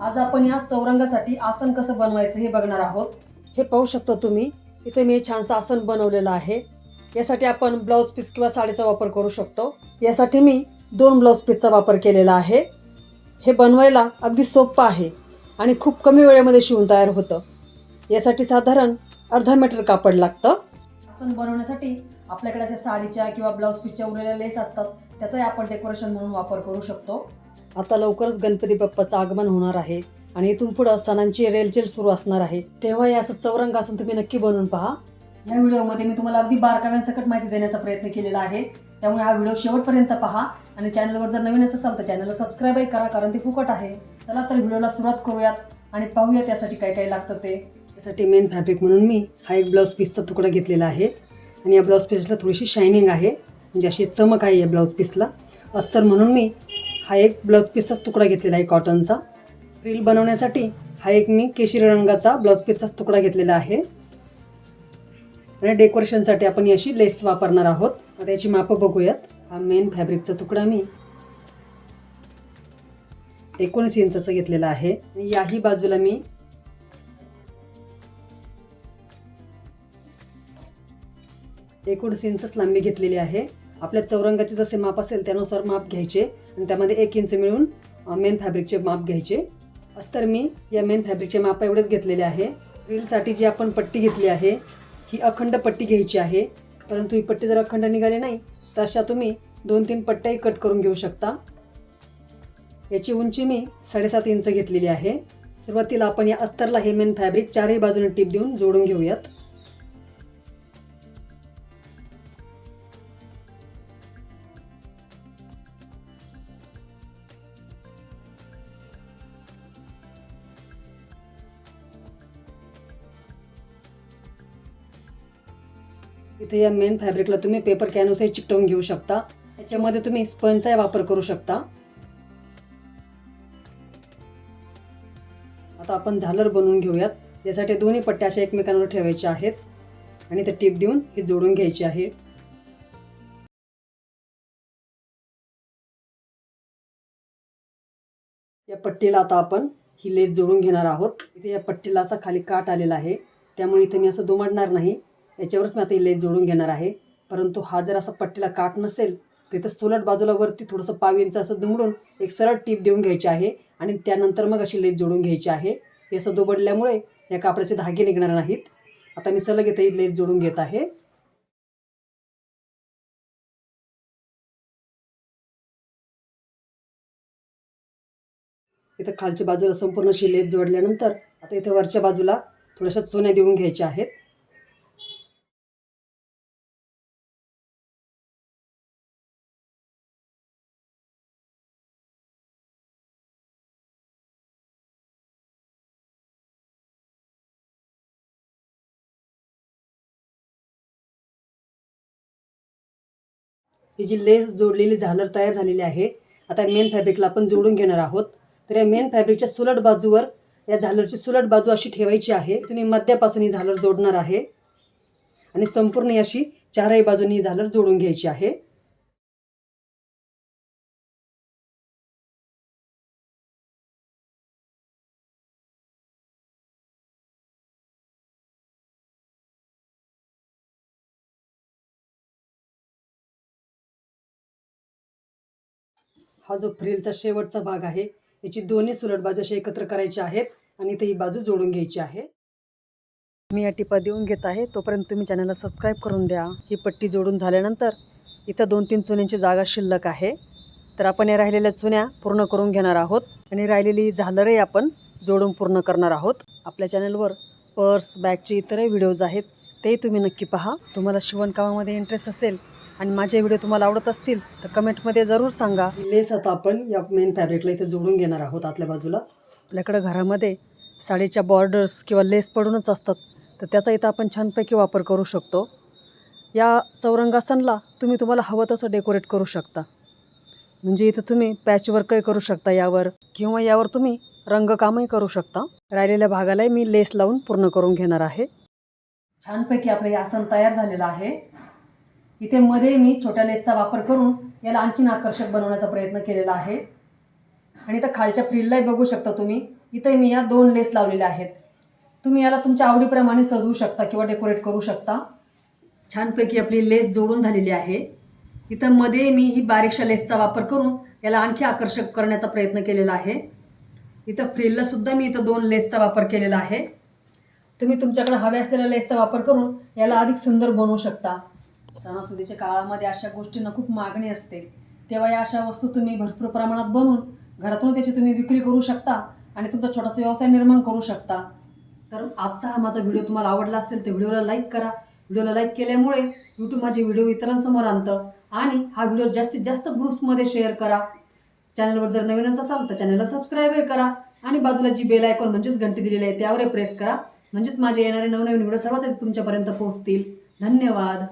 आज आपण या चौरंगासाठी आसन कसं बनवायचं हे बघणार आहोत. हे पाहू शकता तुम्ही इथे मी छानसं आसन बनवलेलं आहे. यासाठी आपण ब्लाऊज पीस किंवा साडीचा वापर करू शकतो. यासाठी मी दोन ब्लाऊज पीसचा वापर केलेला आहे. हे बनवायला अगदी सोपं आहे आणि खूप कमी वेळेमध्ये शिवून तयार होतं. यासाठी साधारण अर्धा मीटर कापड लागतं. आसन बनवण्यासाठी आपल्याकडे अशा साडीच्या किंवा ब्लाऊज पीसच्या उरलेल्या लेस असतात. त्याचाही आपण डेकोरेशन म्हणून वापर करू शकतो. आता लवकरच गणपती बाप्पाचं आगमन होणार आहे आणि इथून पुढं सणांची रेलचेल सुरू असणार आहे. तेव्हा या असं चौरंग असून तुम्ही नक्की बनवून पहा. या व्हिडिओमध्ये मी तुम्हाला अगदी बारकाव्यांसकट माहिती देण्याचा प्रयत्न केलेला आहे. त्यामुळे हा व्हिडिओ शेवटपर्यंत पहा आणि चॅनलवर जर नवीन असाल तर चॅनलला सबस्क्राईबही करा कारण ते फुकट आहे. चला तर व्हिडिओला सुरुवात करूयात आणि पाहूया त्यासाठी काय काय लागतं ते. त्यासाठी मेन फॅब्रिक म्हणून मी हा एक ब्लाऊज पीसचा तुकडा घेतलेला आहे. आणि या ब्लाऊज पीसला थोडीशी शायनिंग आहे. म्हणजे अशी चमक आहे या ब्लाऊज पीसला अस्तर म्हणून मी हा एक ब्लाऊज पीसचाच तुकडा घेतलेला आहे कॉटनचा रील बनवण्यासाठी हा एक मी केशरी रंगाचा ब्लाऊज पीसचाच तुकडा घेतलेला आहे. आणि डेकोरेशनसाठी आपण अशी लेस वापरणार आहोत. आता याची मापं बघूयात. हा मेन फॅब्रिकचा तुकडा मी एकोणीस इंचाचा घेतलेला आहे. याही बाजूला मी एकोणीस इंचच लांबी घेतलेली आहे. आपल्या चौरंगाचे जसे माप असेल त्यानुसार माप घ्यायचे आणि त्यामध्ये एक इंच मिळून मेन फॅब्रिकचे माप घ्यायचे. अस्तर मी या मेन फॅब्रिकचे माप एवढेच घेतलेले आहे. रीलसाठी जी आपण पट्टी घेतली आहे ही अखंड पट्टी घ्यायची आहे. परंतु ही पट्टी जर अखंड निघाली नाही तर अशा तुम्ही दोन तीन पट्ट्याही कट करून घेऊ शकता. याची उंची मी साडेसात इंच घेतलेली आहे. सुरुवातीला आपण या अस्तरला हे मेन फॅब्रिक चारही बाजूने टीप देऊन जोडून घेऊयात. इथे या मेन फॅब्रिकला तुम्ही पेपर कॅनव्हसही चिकटवून घेऊ शकता. याच्यामध्ये तुम्ही स्पंजचाही वापर करू शकता. आता आपण झालर बनवून घेऊयात. यासाठी दोन्ही पट्ट्या अशा एकमेकांवर ठेवायच्या आहेत. आणि ते टीप देऊन ही जोडून घ्यायची आहे. या पट्टीला आता आपण ही लेस जोडून घेणार आहोत. इथे या पट्टीला असा खाली काट आलेला आहे. त्यामुळे इथे मी असं दुमडणार नाही. याच्यावरच मी आता ही लेस जोडून घेणार आहे. परंतु हा जर असा पट्टीला काट नसेल तर इथं सोलट बाजूला वरती थोडंसं पाव इंच असं दुमडून एक सरळ टीप देऊन घ्यायची आहे आणि त्यानंतर मग अशी लेस जोडून घ्यायची आहे. हे असं दुबडल्यामुळे या कापडाचे धागे निघणार नाहीत. आता मी सलग इथे ही लेस जोडून घेत आहे. इथं खालच्या बाजूला संपूर्ण अशी लेस जोडल्यानंतर आता इथं वरच्या बाजूला थोड्याशा चुन्या देऊन घ्यायच्या आहेत. ही जी लेस जोडलेली झालर तयार झालेली आहे आता मेन फॅब्रिकला आपण जोडून घेणार आहोत. तर या मेन फॅब्रिकच्या सुलट बाजूवर या झालरची सुलट बाजू अशी ठेवायची आहे. तुम्ही मध्यापासून ही झालर जोडणार आहे. आणि संपूर्ण अशी चारही बाजूनी ही झालर जोडून घ्यायची आहे. हा जो फ्रिलचा शेवटचा भाग आहे याची दोन्ही सुलट बाजू अशी एकत्र करायची आहेत आणि इथे ही बाजू जोडून घ्यायची आहे. मी या टिपा देऊन घेत आहे तोपर्यंत तुम्ही चॅनलला सबस्क्राईब करून द्या. ही पट्टी जोडून झाल्यानंतर इथं दोन तीन चुन्यांची जागा शिल्लक आहे. तर आपण या राहिलेल्या चुन्या पूर्ण करून घेणार आहोत आणि राहिलेली झालरही आपण जोडून पूर्ण करणार आहोत. आपल्या चॅनलवर पर्स बॅगचे इतरही व्हिडिओज आहेत तेही तुम्ही नक्की पहा. तुम्हाला शिवणकामामध्ये इंटरेस्ट असेल आणि माझे व्हिडिओ तुम्हाला आवडत असतील तर कमेंटमध्ये जरूर सांगा. लेस आता आपण या मेन फॅब्रिकला इथे जोडून घेणार आहोत आतल्या बाजूला. आपल्याकडं घरामध्ये साडीच्या बॉर्डर्स किंवा लेस पडूनच असतात तर त्याचा इथं आपण छानपैकी वापर करू शकतो. या चौरंगासनला तुम्ही तुम्हाला हवं तसं डेकोरेट करू शकता. म्हणजे इथं तुम्ही पॅचवर्कही करू शकता यावर किंवा यावर तुम्ही रंगकामही करू शकता. राहिलेल्या भागालाही मी लेस लावून पूर्ण करून घेणार आहे. छानपैकी आपलं हे आसन तयार झालेलं आहे. इथे मध्ये मी छोट्या लेसचा वापर करून याला आणखीन आकर्षक बनवण्याचा प्रयत्न केलेला आहे. आणि इथं खालच्या फ्रिललाही बघू शकता तुम्ही. इथे मी या दोन लेस लावलेल्या आहेत. तुम्ही याला तुमच्या आवडीप्रमाणे सजवू शकता किंवा डेकोरेट करू शकता. छानपैकी आपली लेस जोडून झालेली आहे. इथं मध्ये मी ही बारीकशा लेसचा वापर करून याला आणखी आकर्षक करण्याचा प्रयत्न केलेला आहे. इथं फ्रिलला सुद्धा मी इथं दोन लेसचा वापर केलेला आहे. तुम्ही तुमच्याकडे हव्या असलेल्या लेसचा वापर करून याला अधिक सुंदर बनवू शकता. सणासुदीच्या काळामध्ये अशा गोष्टींना खूप मागणी असते. तेव्हा या अशा वस्तू तुम्ही भरपूर प्रमाणात बनवून घरातूनच याची तुम्ही विक्री करू शकता आणि तुमचा छोटासा व्यवसाय निर्माण करू शकता. तर आजचा हा माझा व्हिडिओ तुम्हाला आवडला असेल तर व्हिडिओला लाईक करा. व्हिडिओला लाईक केल्यामुळे यूट्यूब माझे व्हिडिओ इतरांसमोर आणतं आणि हा व्हिडिओ जास्तीत जास्त ग्रुप्समध्ये शेअर करा. चॅनलवर जर नवीनच असाल तर चॅनलला सबस्क्राईबही करा आणि बाजूला जी बेल आयकॉन म्हणजेच घंटी दिलेली आहे त्यावरही प्रेस करा. म्हणजेच माझे येणारे नवनवीन व्हिडिओ सर्वात तुमच्यापर्यंत पोहोचतील. धन्यवाद.